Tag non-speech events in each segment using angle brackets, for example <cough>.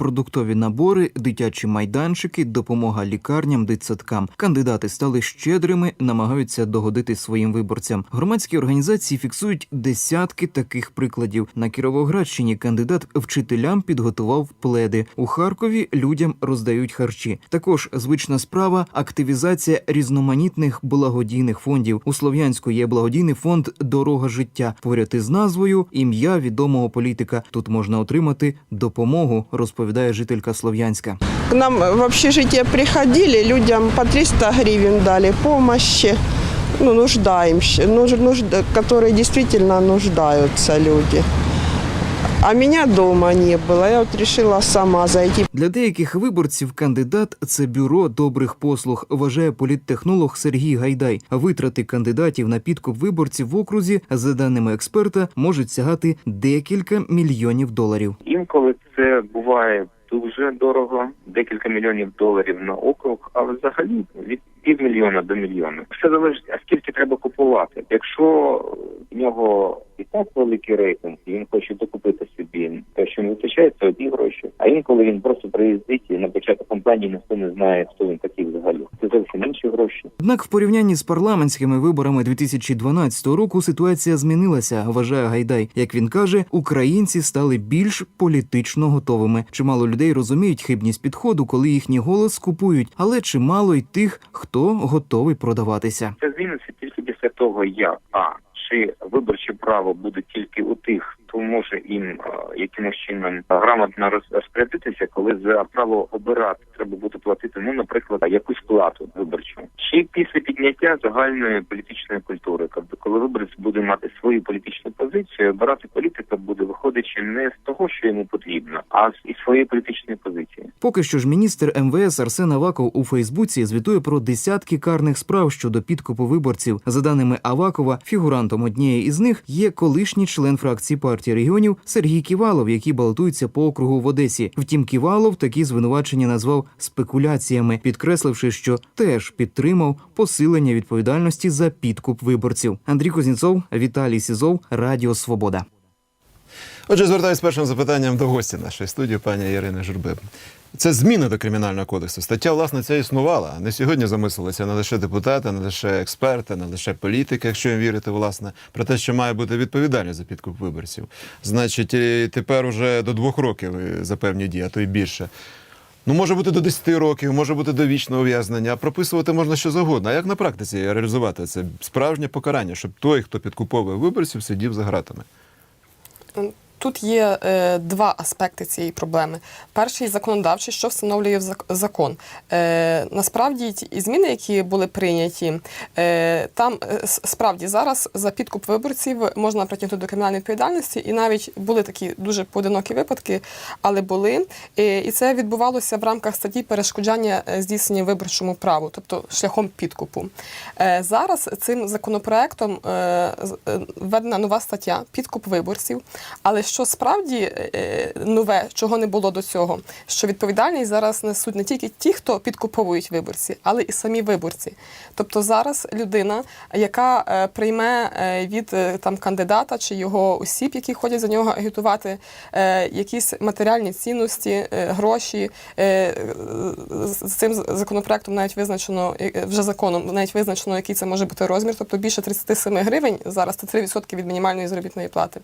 продуктові набори, дитячі майданчики, допомога лікарням, дитсадкам. Кандидати стали щедрими, намагаються догодити своїм виборцям. Громадські організації фіксують десятки таких прикладів. На Кіровоградщині кандидат вчителям підготував пледи. У Харкові людям роздають харчі. Також звична справа активізація різноманітних благодійних фондів. У Слов'янську є благодійний фонд Дорога життя. Поряд із назвою ім'я відомого політика. Тут можна отримати допомогу, розповідає жителька Слов'янська. К нам в общежитие приходили, людям по 300 гривен дали помощи, ну, нуждаемся, нуж, нужд, которые действительно нуждаються люди. А меня дома не было, я вот решила сама зайти. Для деяких виборців кандидат це бюро добрих послуг, вважає політтехнолог Сергій Гайдай. Витрати кандидатів на підкуп виборців в окрузі, за даними експерта, можуть сягати декілька мільйонів доларів. Інколи це буває дуже дорого, декілька мільйонів доларів на округ, але взагалі від півмільйона до мільйона. Все залежить, а скільки треба купувати. Якщо в нього і так великий рейтинг, і він хоче докупити собі те, що не вистачає, це одні гроші. А інколи він просто приїздить і на початку кампанії ніхто не знає, хто він такий взагалі. Це зовсім інші гроші. Однак в порівнянні з парламентськими виборами 2012 року ситуація змінилася, вважає Гайдай. Як він каже, українці стали більш політично готовими. Чимало людей розуміють хибність підходу, коли їхній голос купують, але чимало й тих, хто готовий продаватися. Це зміниться тільки після того, як а чи виборче право буде тільки у тих, хто може їм е, якимось чином грамотно роз- розпорядитися, коли за право обирати треба буде платити, ну, наприклад, якусь плату виборчу, чи після підняття загальної політичної культури, тобто коли виборець буде мати свою політичну позицію, обирати політика буде виходячи не з того, що йому потрібно, а з своєї політичної позиції. Поки що ж міністр МВС Арсен Аваков у Фейсбуці звітує про десятки карних справ щодо підкупу виборців. За даними Авакова, фігурантом однієї із них є колишній член фракції партії регіонів Сергій Ківалов, який балотується по округу в Одесі. Втім, Ківалов такі звинувачення назвав спекуляціями, підкресливши, що теж підтримав посилення відповідальності за підкуп виборців. Андрій Кузнєцов, Віталій Сізов, Радіо Свобода. Отже, звертаюся першим запитанням до гості нашої студії, пані Ірини Журби. Це зміни до кримінального кодексу. Стаття, власне, ця існувала. Не сьогодні замислилися не лише депутати, не лише експерти, не лише політики, якщо їм вірити, власне, про те, що має бути відповідальність за підкуп виборців. Значить, тепер уже до двох років е, за певні дії, а то й більше. Ну, може бути до 10 років, може бути до вічного ув'язнення, прописувати можна що завгодно. А як на практиці реалізувати це справжнє покарання, щоб той, хто підкуповує виборців, сидів за гратами? Тут є е, два аспекти цієї проблеми. Перший законодавчий, що встановлює закон. Е, насправді ті зміни, які були прийняті, е, там е, справді зараз за підкуп виборців можна притягнути до кримінальної відповідальності, і навіть були такі дуже поодинокі випадки, але були. Е, і це відбувалося в рамках статті перешкоджання е, здійснення виборчому праву, тобто шляхом підкупу. Е, зараз цим законопроектом е, е, введена нова стаття підкуп виборців. Але що справді е, нове, чого не було до цього, що відповідальність зараз несуть не тільки ті, хто підкуповують виборці, але і самі виборці. Тобто зараз людина, яка е, прийме е, від е, там кандидата чи його осіб, які ходять за нього агітувати, е, якісь матеріальні цінності, е, гроші. е, з- цим законопроектом навіть визначено е, вже законом, навіть визначено, який це може бути розмір, тобто більше 37 гривень. Зараз це 3% від мінімальної заробітної плати.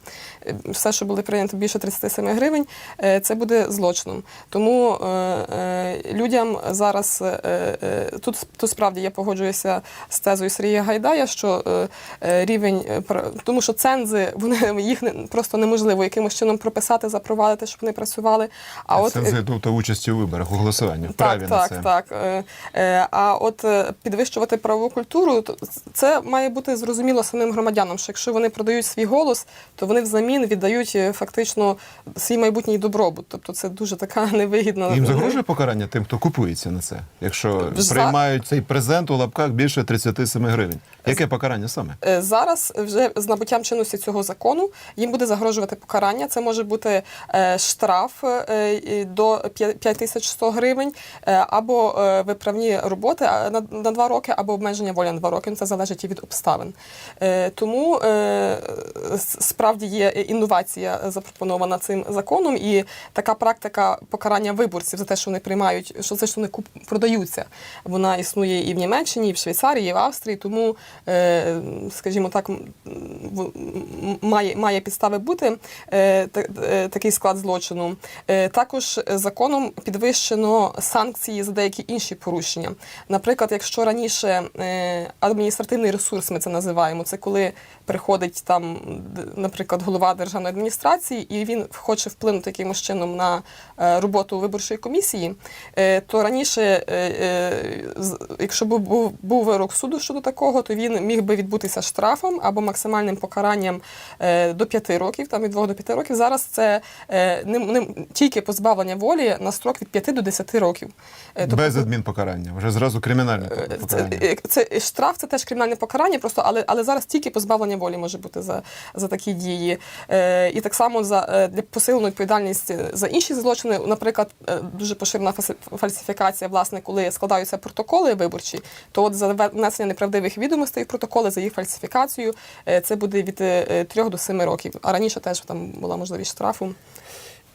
Е, Все, що буде прийнято більше 37 гривень, е, це буде злочином. Тому е, е, людям зараз тут, тут справді я погоджуюся з тезою Сергія Гайдая, що рівень тому, що цензи вони їх просто неможливо якимось чином прописати, запровадити, щоб вони працювали. А от це тобто участі у виборах, у голосуванні, так, так, це. так. А от підвищувати правову культуру, це має бути зрозуміло самим громадянам, що якщо вони продають свій голос, то вони взамін віддають фактично свій майбутній добробут. Тобто це дуже така <laughs> невигідна Їм загрожує покарання тим, хто купується на це, якщо За- приймають цей презент у лапках більше 37 гривень. Яке покарання саме? Е, Зараз вже з набуттям чинності цього закону їм буде загрожувати покарання. Це може бути е, штраф е, до 5100 гривень, або виправні роботи на, на два роки, або обмеження волі на два роки. Це залежить і від обставин. Тому справді є інновація запропонована цим законом, і така практика покарання виборців за те, що вони приймають, що те, що вони куп продаються. Вона існує і в Німеччині, і в Швейцарії, і в Австрії. Тому, е, скажімо так, має, має підстави бути е, е, такий склад злочину. Також законом підвищено санкції за деякі інші порушення. Наприклад, якщо раніше адміністративний ресурс, ми це називаємо, це коли приходить там, наприклад, голова державної адміністрації, і він хоче вплинути якимось чином на е, роботу виборчої комісії, е, то раніше, е, якщо б був, був вирок суду щодо такого, то він міг би відбутися штрафом або максимальним покаранням до 5 років, там від 2 до 5 років. Зараз це не, не тільки позбавлення волі на строк від 5 до 10 років. Тобто- Без адмінпокарання, вже зразу кримінальне Е, Це, це штраф, це теж кримінальне покарання, просто але, але зараз тільки позбавлення волі може бути за, за такі дії. І так само за е, для посиленої відповідальність за інші злочини, наприклад, е, дуже поширена фальсифікація, власне, коли складаються протоколи виборчі, то от за внесення неправдивих відомостей в протоколи, за їх фальсифікацію, е, це буде від 3 до 7 років. А раніше теж там була можливість штрафу.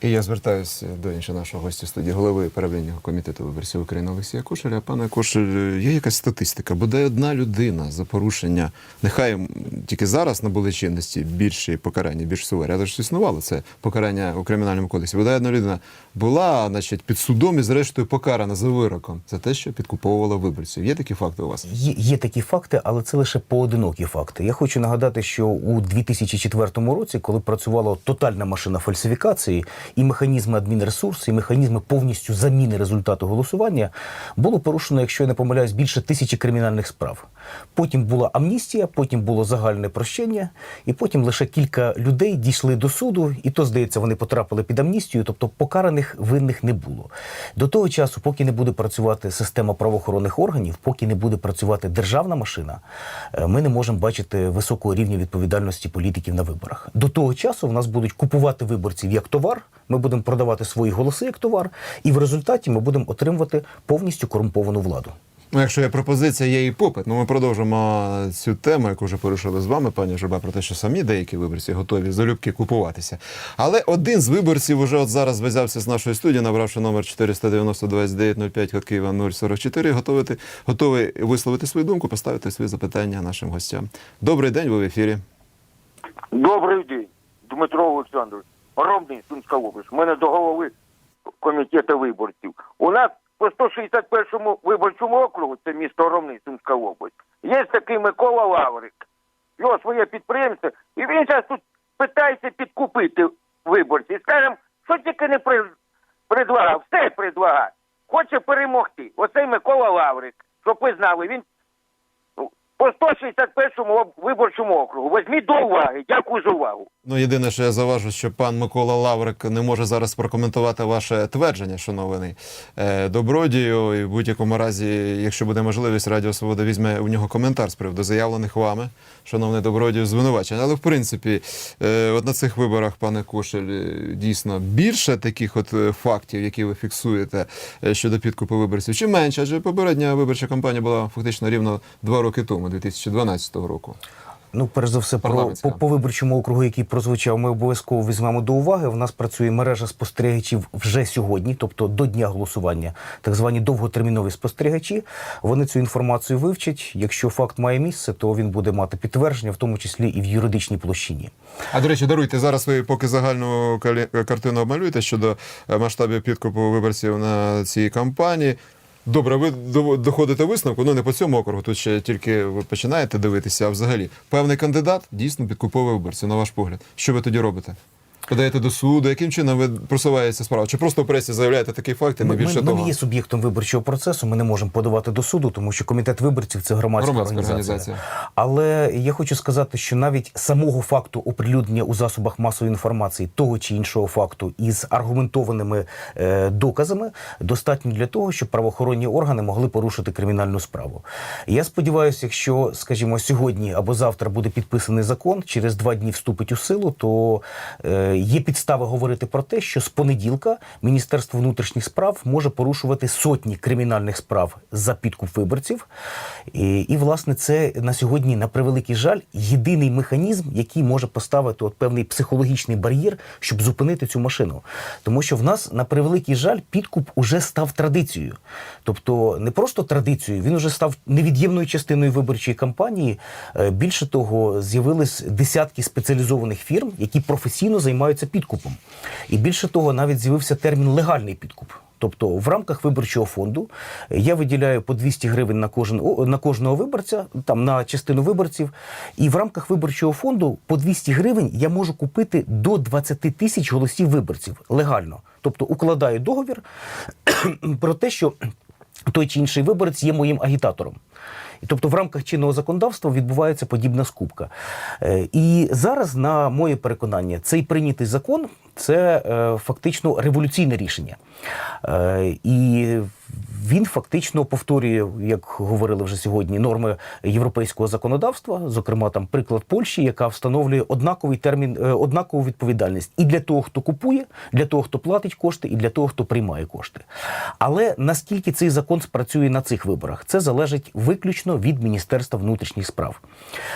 І я звертаюся до іншого нашого гостя студії, голови правління комітету виборців України Олексія Кошеля. Пане Кошель, є якась статистика? Бодай одна людина за порушення, нехай тільки зараз набули чинності більші покарання, більш суворі, але ж існувало це покарання у кримінальному кодексі. Бодай одна людина була, значить, під судом і зрештою покарана за вироком за те, що підкуповувала виборців. Є такі факти у вас? Є, є такі факти, але це лише поодинокі факти. Я хочу нагадати, що у 2004 році, коли працювала тотальна машина фальсифікації, і механізми адмінресурсу, і механізми повністю заміни результату голосування, було порушено, якщо я не помиляюсь, більше тисячі кримінальних справ. Потім була амністія, потім було загальне прощення, і потім лише кілька людей дійшли до суду, і то, здається, вони потрапили під амністію, тобто покараних винних не було. До того часу, поки не буде працювати система правоохоронних органів, поки не буде працювати державна машина, е, ми не можемо бачити високого рівня відповідальності політиків на виборах. До того часу в нас будуть купувати виборців як товар. Ми будемо продавати свої голоси як товар, і в результаті ми будемо отримувати повністю корумповану владу. Ну, якщо є пропозиція, є і попит. Ну, ми продовжимо цю тему, яку вже порушили з вами, пані Журба, про те, що самі деякі виборці готові залюбки купуватися. Але один з виборців уже от зараз зв'язався з нашої студії, набравши номер 490 2905 код Києва 044, готовий, готовий висловити свою думку, поставити свої запитання нашим гостям. Добрий день, ви в ефірі. Добрий день, Дмитро Олександрович. Ромний Сумська область. У мене до голови комітету виборців. У нас по 161 виборчому округу, це місто Ромний, Сумська область, є такий Микола Лаврик. Його своє підприємство, і він зараз тут питається підкупити виборців. Скажем, що тільки не предлагав, все предлагає. Хоче перемогти. Оцей Микола Лаврик, щоб ви знали, він по 161 виборчому округу. Візьміть до уваги. Дякую за увагу. Ну, єдине, що я заважу, що пан Микола Лаврик не може зараз прокоментувати ваше твердження, шанований е, добродію. І в будь-якому разі, якщо буде можливість, Радіо Свобода візьме у нього коментар з приводу заявлених вами, шановний добродію, звинувачень. Але в принципі, е, от на цих виборах, пане Кошель, е, дійсно більше таких от фактів, які ви фіксуєте щодо підкупу виборців, чи менше? Адже попередня виборча кампанія була фактично рівно два роки тому, 2012 року. Ну, перш за все, про по, по виборчому округу, який прозвучав, ми обов'язково візьмемо до уваги. У нас працює мережа спостерігачів вже сьогодні, тобто до дня голосування, так звані довготермінові спостерігачі. Вони цю інформацію вивчать. Якщо факт має місце, то він буде мати підтвердження, в тому числі і в юридичній площині. А до речі, даруйте зараз. Ви поки загальну картину обмалюєте щодо е, масштабів підкупу виборців на цій кампанії. Добре, ви до- доходите висновку. Ну не по цьому округу. Тут ще тільки ви починаєте дивитися. А взагалі, певний кандидат дійсно підкуповує виборців, на ваш погляд. Що ви тоді робите? Подаєте до суду, яким чином ви просуваєте справу? Чи просто в пресі заявляєте такий факт і не Ми, більше ми, ми того? не є суб'єктом виборчого процесу. Ми не можемо подавати до суду, тому що комітет виборців це громадська, Громадська організація. організація. Але я хочу сказати, що навіть самого факту оприлюднення у засобах масової інформації того чи іншого факту із аргументованими е, доказами достатньо для того, щоб правоохоронні органи могли порушити кримінальну справу. Я сподіваюся, якщо, скажімо, сьогодні або завтра буде підписаний закон, через два дні вступить у силу, то е, є підстави говорити про те, що з понеділка Міністерство внутрішніх справ може порушувати сотні кримінальних справ за підкуп виборців. І, і власне, це на сьогодні, на превеликий жаль, єдиний механізм, який може поставити от певний психологічний бар'єр, щоб зупинити цю машину. Тому що в нас, на превеликий жаль, підкуп уже став традицією. Тобто не просто традицією, він уже став невід'ємною частиною виборчої кампанії. Е, Більше того, з'явились десятки спеціалізованих фірм, які професійно займаються підкупом. І більше того, навіть з'явився термін легальний підкуп. Тобто в рамках виборчого фонду я виділяю по 200 гривень на кожен на кожного виборця, там на частину виборців. І в рамках виборчого фонду по 200 гривень я можу купити до 20 тисяч голосів виборців легально. Тобто укладаю договір <clears throat> про те, що той чи інший виборець є моїм агітатором. І тобто в рамках чинного законодавства відбувається подібна скупка. Е, І зараз, на моє переконання, цей прийнятий закон це е, фактично революційне рішення. Е, І він фактично повторює, як говорили вже сьогодні, норми європейського законодавства, зокрема там приклад Польщі, яка встановлює однаковий термін, е, однакову відповідальність і для того, хто купує, для того, хто платить кошти, і для того, хто приймає кошти. Але наскільки цей закон спрацює на цих виборах, це залежить виключно від Міністерства внутрішніх справ.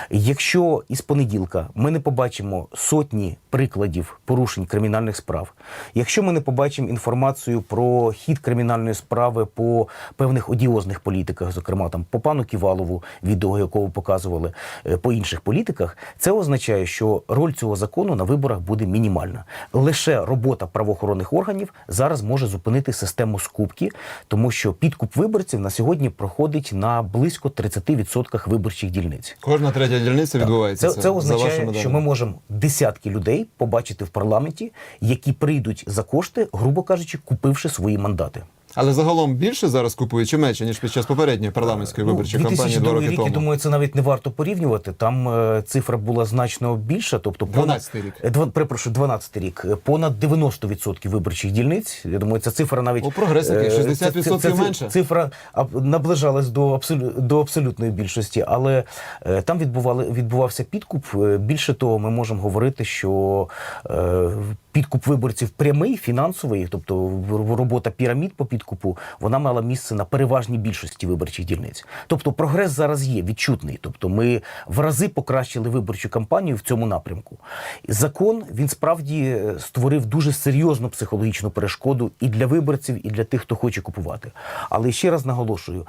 Якщо із понеділка ми не побачимо сотні прикладів порушень кримінальних справ, якщо ми не побачимо інформацію про хід кримінальної справи по певних одіозних політиках, зокрема там по пану Ківалову, відео якого показували е, по інших політиках, це означає, що роль цього закону на виборах буде мінімальна. Лише робота правоохоронних органів зараз може зупинити систему скупки, тому що підкуп виборців на сьогодні проходить на близько 30% виборчих дільниць. Кожна третя дільниця відбувається. Це, це означає, що ми можемо десятки людей побачити в парламенті, які прийдуть за кошти, грубо кажучи, купивши свої мандати. Але загалом більше зараз купують чи менше, ніж під час попередньої парламентської виборчої ну, кампанії два роки рік, тому. я думаю, це навіть не варто порівнювати. Там е, цифра була значно більша. Тобто, понад- 12-й рік. Е, Два, перепрошую, 12 рік. Понад 90% виборчих дільниць. Я думаю, ця цифра навіть... О, прогрес який, е, 60% це- це- це- менше. Цифра аб- наближалась до, абсолю, до абсолютної більшості, але е, там відбували, відбувався підкуп. Е, Більше того, ми можемо говорити, що е, підкуп виборців прямий, фінансовий, тобто робота пірамід по підкупу, вона мала місце на переважній більшості виборчих дільниць. Тобто прогрес зараз є відчутний. Тобто ми в рази покращили виборчу кампанію в цьому напрямку. Закон він справді е, створив дуже серйозну психологічну перешкоду і для виборців, і для тих, хто хоче купувати. Але ще раз наголошую.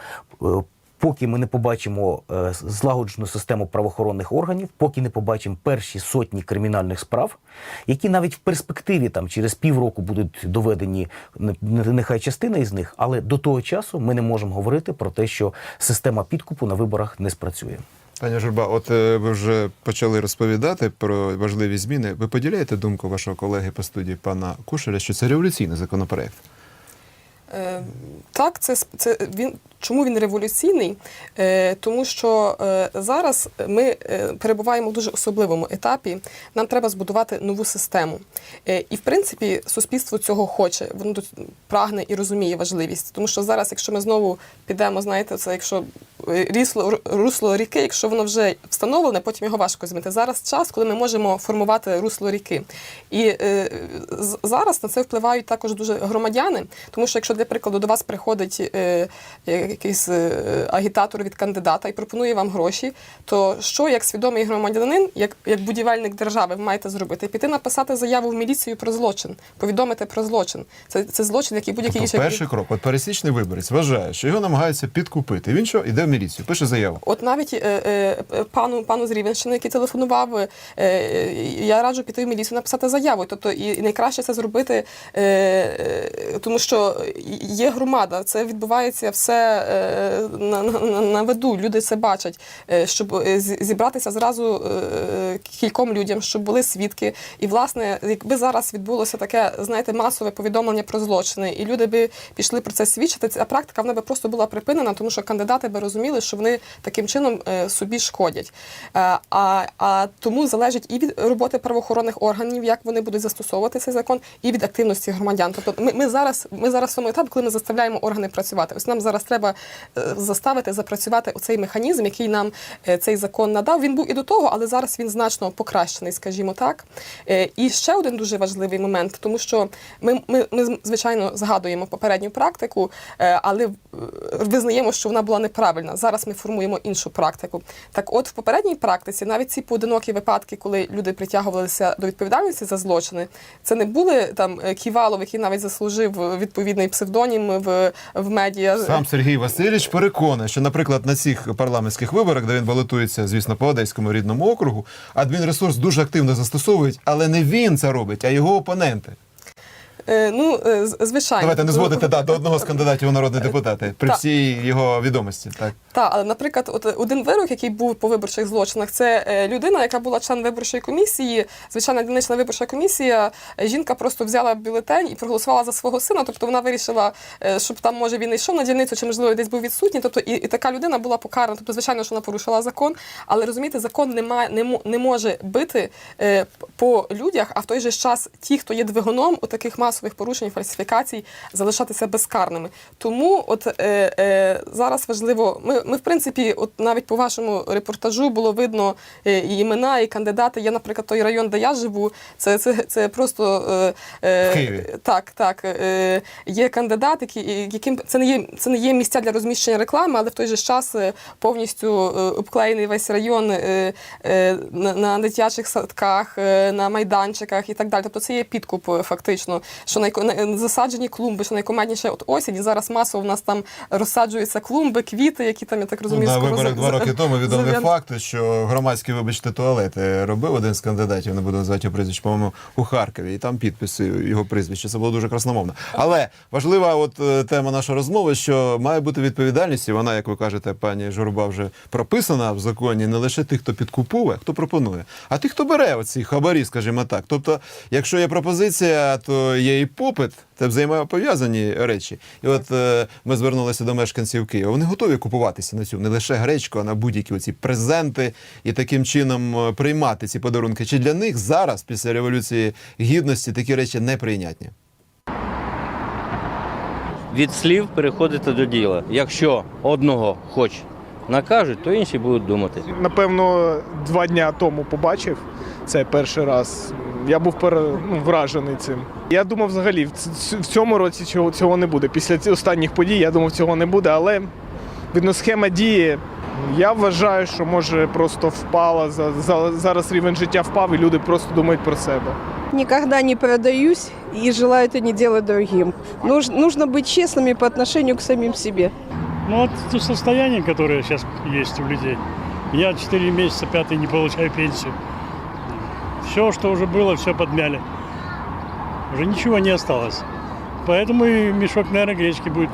Поки ми не побачимо е, злагоджену систему правоохоронних органів, поки не побачимо перші сотні кримінальних справ, які навіть в перспективі там через півроку будуть доведені не- не- нехай частина із них, але до того часу ми не можемо говорити про те, що система підкупу на виборах не спрацює. Пані Журба, от е, ви вже почали розповідати про важливі зміни. Ви поділяєте думку вашого колеги по студії пана Кушеля, що це революційний законопроект? Е, Так, це, це він. Чому він революційний? Е, тому що е, зараз ми е, перебуваємо в дуже особливому етапі. Нам треба збудувати нову систему. І в принципі, суспільство цього хоче. Воно тут прагне і розуміє важливість. Тому що зараз, якщо ми знову підемо, знаєте, це якщо рісло русло ріки, якщо воно вже встановлене, потім його важко змити. Зараз час, коли ми можемо формувати русло ріки. І зараз на це впливають також дуже громадяни, тому що якщо для прикладу до вас приходить якийсь е, агітатор від кандидата і пропонує вам гроші, то що як свідомий громадянин, як, як будівельник держави, ви маєте зробити? Піти написати заяву в міліцію про злочин, повідомити про злочин. Це, це злочин, який будь-який Тобто інший. перший крок, от пересічний виборець вважає, що його намагаються підкупити. Він що іде в міліцію, пише заяву. От навіть е, е, пану пану з Рівенщини, який телефонував, е, е, я раджу піти в міліцію написати заяву. Тобто, і найкраще це зробити, е, е, тому що є громада. Це відбувається все е, на, на, на виду. Люди це бачать, е, щоб е, зібратися зразу е, кільком людям, щоб були свідки. І власне, якби зараз відбулося таке, знаєте, масове повідомлення про злочини, і люди би пішли про це свідчити, ця практика вона би просто була припинена, тому що кандидати би розуміли, що вони таким чином собі шкодять. А, а тому залежить і від роботи правоохоронних органів, як вони будуть застосовувати цей закон, і від активності громадян. Тобто, ми, ми зараз ми зараз в тому етапі, коли ми заставляємо органи працювати. Ось нам зараз треба треба е, заставити запрацювати оцей механізм, який нам е, цей закон надав. Він був і до того, але зараз він значно покращений, скажімо так. Е, І ще один дуже важливий момент, тому що ми, ми, ми звичайно згадуємо попередню практику, але визнаємо, що вона була неправильна. Зараз ми формуємо іншу практику. Так, от в попередній практиці навіть ці поодинокі випадки, коли люди притягувалися до відповідальності за злочини, це не були там Ківалов, який навіть заслужив відповідний псевдонім в, в медіа. Сам Сергій Васильович переконує, що, наприклад, на цих парламентських виборах, де він балотується, звісно, по одеському рідному округу, адмінресурс дуже активно застосовують, але не він це робить, а його опоненти. Е, ну, е, звичайно. Давайте не зводити да, до одного з кандидатів у народні депутати при всій його відомості. Так. Так, але, наприклад, от один вирок, який був по виборчих злочинах, це е, людина, яка була член виборчої комісії, звичайна дільнична виборча комісія. е, Жінка просто взяла бюлетень і проголосувала за свого сина. Тобто вона вирішила, е, щоб там може він не йшов на дільницю, чи можливо десь був відсутній. Тобто і, і така людина була покарана. Тобто, звичайно, що вона порушила закон, але розумієте, закон не має не, не може бити е, по людях, а в той же час ті, хто є двигуном у таких масових порушень, фальсифікацій, залишатися безкарними. Тому, от е, е, зараз важливо, ми, ми в принципі, от навіть по вашому репортажу було видно е, і імена, і кандидати. Я, наприклад, той район, де я живу, це, це, це просто е, е, В Києві. так, так. Е, є кандидат, які, яким це не є це не є місця для розміщення реклами, але в той же час е, повністю обклеєний весь район е, е, на, на дитячих садках, е, на майданчиках і так далі. Тобто це є підкуп фактично. Що найко на- засаджені клумби, що найкомедніше от осінь. І зараз масово в нас там розсаджуються клумби, квіти, які там я так розумію, Ну, на виборах два роки тому відомий зав'ян- факт, що громадські, вибачте, туалети робив один з кандидатів, не буду називати його прізвище, по-моєму, у Харкові, і там підписи його прізвища. Це було дуже красномовно. Але важлива от е, тема нашої розмови, що має бути відповідальність, і вона, як ви кажете, пані Журба, вже прописана в законі не лише тих, хто підкуповує, хто пропонує, а тих, хто бере оці хабарі, скажімо так. Тобто, якщо є пропозиція, то є і попит. Це взаємопов'язані речі. І от е, ми звернулися до мешканців Києва. Вони готові купуватися на цю не лише гречку, а на будь-які оці презенти і таким чином е, приймати ці подарунки. Чи для них зараз, після революції гідності, такі речі неприйнятні? від слів переходити до діла. Якщо одного хоч накажуть, то інші будуть думати. Напевно, два дня тому побачив це перший раз. Я був пере, ну, вражений цим. Я думав, взагалі, в ц- в цьому році цього, цього не буде. Після ці- останніх подій я думав, цього не буде, але видно, схема діє. Я вважаю, що може просто впала за, за зараз рівень життя впав, і люди просто думають про себе. Никогда не продаюсь и желаю это не делать другим. Нуж- нужно быть честными по отношению к самим себе. Ну, вот то состояние, которое сейчас есть у людей. Я 4 месяца, пятый не получаю пенсию. Все, что уже было, все подмяли. Уже ничего не осталось. Поэтому и мешок, наверное, гречки будет.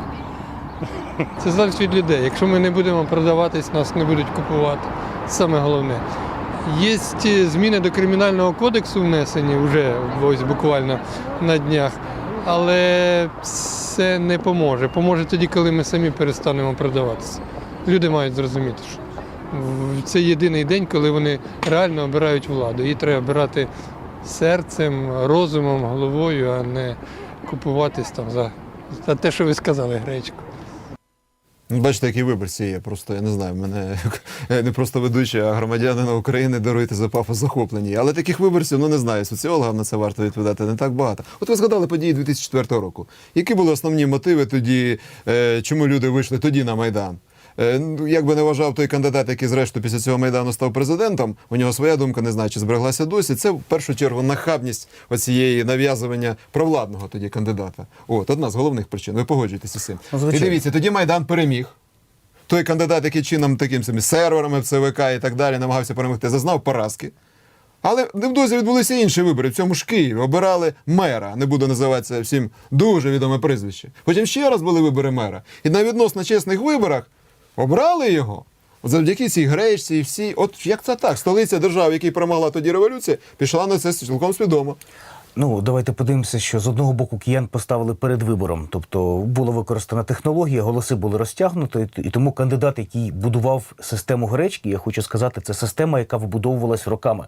Це залежить від людей. Якщо ми не будемо продаватись, нас не будуть купувати. Саме головне. Є зміни до кримінального кодексу внесені вже ось буквально на днях, але це не поможе. Поможе тоді, коли ми самі перестанемо продаватися. Люди мають зрозуміти, що це єдиний день, коли вони реально обирають владу. Її треба обирати серцем, розумом, головою, а не купуватись там за, за те, що ви сказали, гречку. Ну, Бачите, які виборці є. Просто я не знаю, мене не просто ведучі, а громадянина України даруйте за пафос захоплені. Але таких виборців, ну не знаю, соціологам на це варто відповідати не так багато. От ви згадали події 2004 року. Які були основні мотиви тоді, е, чому люди вийшли тоді на Майдан? Е, Як би не вважав той кандидат, який зрештою після цього майдану став президентом, у нього своя думка, не знаю, чи збереглася досі. Це в першу чергу нахабність оцієї нав'язування провладного тоді кандидата. От одна з головних причин. Ви погоджуєтеся з цим. Ну, І дивіться, тоді Майдан переміг. Той кандидат, який чином таким самим серверами в ЦВК і так далі намагався перемогти, зазнав поразки. Але невдовзі відбулися інші вибори. В цьому ж Києві обирали мера. Не буду називатися всім дуже відоме прізвище. Потім ще раз були вибори мера. І на відносно чесних виборах обрали його. Завдяки цій гречці і всій. От як це так? Столиця держави, якій перемогла тоді революція, пішла на це цілком свідомо. Ну, давайте подивимося, що з одного боку киян поставили перед вибором, тобто була використана технологія, голоси були розтягнуті, і тому кандидат, який будував систему гречки, я хочу сказати, це система, яка вибудовувалась роками.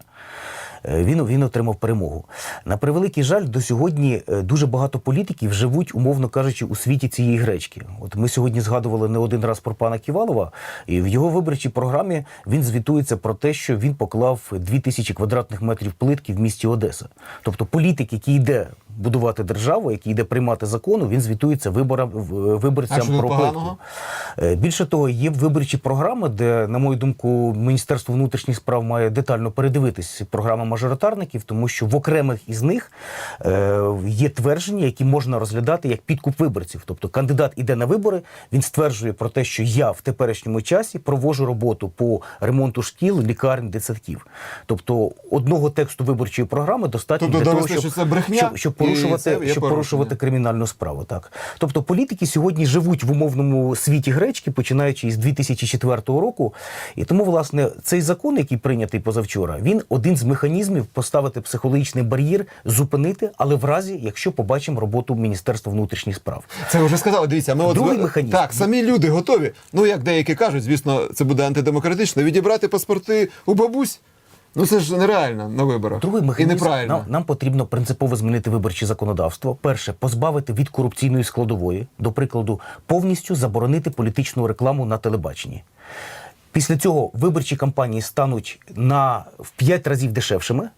Е, він, він отримав перемогу. На превеликий жаль, до сьогодні е, дуже багато політиків живуть, умовно кажучи, у світі цієї гречки. От ми сьогодні згадували не один раз про пана Ківалова, і в його виборчій програмі він звітується про те, що він поклав 2000 квадратних метрів плитки в місті Одеса. Тобто політик, який йде будувати державу, який йде приймати закону, він звітується виборам виборцям А про поганого? Е, Більше того, є виборчі програми, де, на мою думку, Міністерство внутрішніх справ має детально передивитись програми мажоритарників, тому що в окремих із них е, є твердження, які можна розглядати як підкуп виборців. Тобто кандидат іде на вибори, він стверджує про те, що я в теперішньому часі провожу роботу по ремонту шкіл, лікарень, дитсадків. Тобто одного тексту виборчої програми достатньо Тобто для того, щоб, що це брехня, щоб, щоб і це щоб порушувати кримінальну справу. Так, тобто політики сьогодні живуть в умовному світі гречки, починаючи із 2004 року. І тому, власне, цей закон, який прийнятий позавчора, він один з механізмів поставити психологічний бар'єр, зупинити, але в разі, якщо побачимо роботу Міністерства внутрішніх справ. Це вже сказали. Дивіться, ми от Другий зв- механізм. так, самі люди готові. Ну як деякі кажуть, звісно, це буде антидемократично. Відібрати паспорти у бабусь. Ну це ж нереально на виборах. Другий і неправильно. нам, нам потрібно принципово змінити виборче законодавство. Перше, позбавити від корупційної складової, до прикладу, повністю заборонити політичну рекламу на телебаченні. Після цього виборчі кампанії стануть на в 5 разів дешевшими.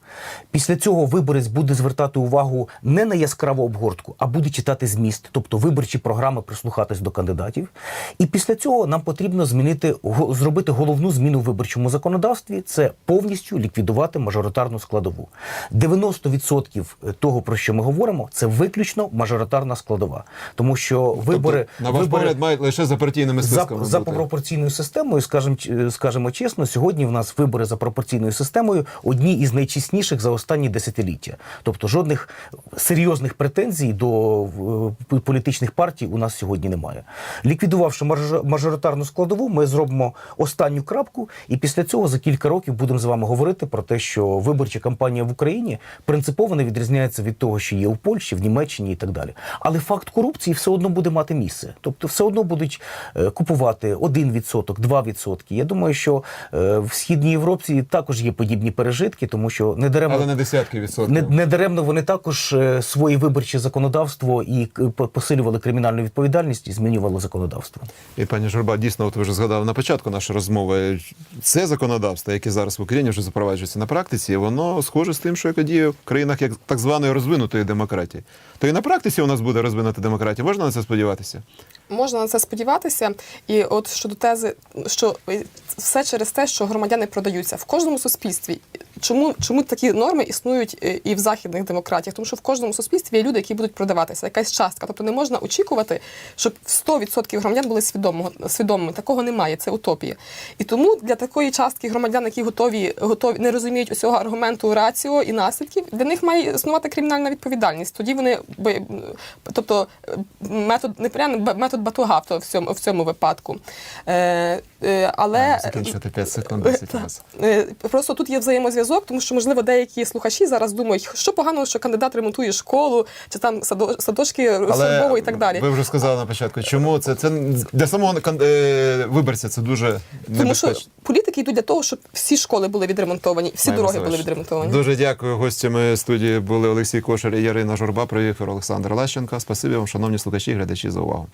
Після цього виборець буде звертати увагу не на яскраву обгортку, а буде читати зміст, тобто виборчі програми прислухатись до кандидатів. І після цього нам потрібно змінити зробити головну зміну в виборчому законодавстві це повністю ліквідувати мажоритарну складову. 90% того, про що ми говоримо, це виключно мажоритарна складова, тому що вибори тобто, на ваш вибори- погляд мають лише за партійними за, списками. за бути. пропорційною системою, скажімо, ч- скажімо чесно, сьогодні в нас вибори за пропорційною системою одні із найчесніших за останні десятиліття. Тобто жодних серйозних претензій до е, політичних партій у нас сьогодні немає. Ліквідувавши мажоритарну складову, ми зробимо останню крапку, і після цього за кілька років будемо з вами говорити про те, що виборча кампанія в Україні принципово не відрізняється від того, що є у Польщі, в Німеччині і так далі. Але факт корупції все одно буде мати місце. Тобто, все одно будуть е, купувати 1%, 2%. Я думаю, що е, в східній Європі також є подібні пережитки, тому що не даремно Але на десятки відсотків. не, не даремно вони також е, своє виборче законодавство і посилювали кримінальну відповідальність і змінювали законодавство. І пані Журба, дійсно, от ви вже згадали на початку нашої розмови. Це законодавство, яке зараз в Україні вже запроваджується на практиці, воно схоже з тим, що яке діє в країнах як так званої розвинутої демократії. То і на практиці у нас буде розвинута демократія. Можна на це сподіватися? Можна на це сподіватися. І от щодо тези, що все через те, що громадяни продаються в кожному суспільстві. Чому, чому такі норми існують е, і в західних демократіях? Тому що в кожному суспільстві є люди, які будуть продаватися, якась частка. Тобто не можна очікувати, щоб 100% громадян були свідомого, свідомими. Такого немає, це утопія. І тому для такої частки громадян, які готові, готові не розуміють усього аргументу раціо і наслідків, для них має існувати кримінальна відповідальність. Тоді вони тобто метод не метод батуга в цьому- в цьому випадку. Е, е, але Закінчувати 5 секунд 10 <laughs> разів. Е, Просто тут є взаємозв'язок, тому що можливо деякі слухачі зараз думають, що поганого, що кандидат ремонтує школу чи там садо- садочки розфарбовує і так далі. Ви вже сказали на початку, чому це, це для самого е, виборця це дуже Тому що політики йдуть для того, щоб всі школи були відремонтовані, всі Маємо дороги були відремонтовані. Дуже дякую. Гостями студії були Олексій Кошер і Ярина Журба. Провів Олександр Лащенко. Спасибі вам, шановні слухачі і глядачі, за увагу.